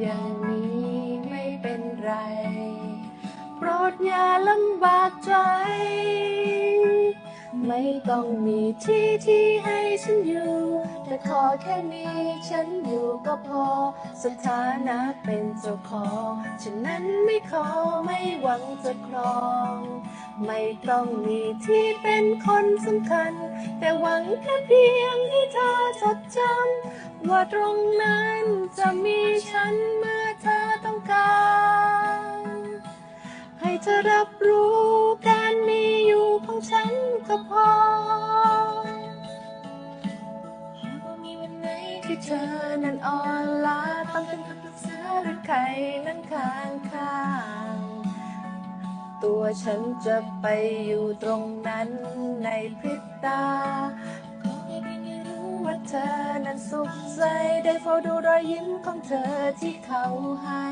อย่างนี้ไม่เป็นไร โปรดอย่าลำบากใจ ไม่ต้องมีที่ที่ให้ฉันอยู่ แต่ขอแค่มีฉันอยู่ก็พอ สถานะเป็นเจ้าของฉันนั้นไม่ขอไม่หวังจะครอง ไม่ต้องมีที่เป็นคนสำคัญ แต่หวังแค่เพียงให้เธอจดจำว่าตรงนั้นจะมี ให้เธอรับรู้การมีอยู่ของฉันก็พอ หากว่ามีวันไหนที่เธอนั้นอ่อนล้าต้องเป็นคำปรึกษาหรือใครนั้นข้างข้างๆตัวฉันจะไปอยู่ตรงนั้นในพริบตาอให้เพียงได้รู้ว่าเธอนั้นสุขใจได้เฝ้าดูรอยยิ้มของเธอที่เขาให้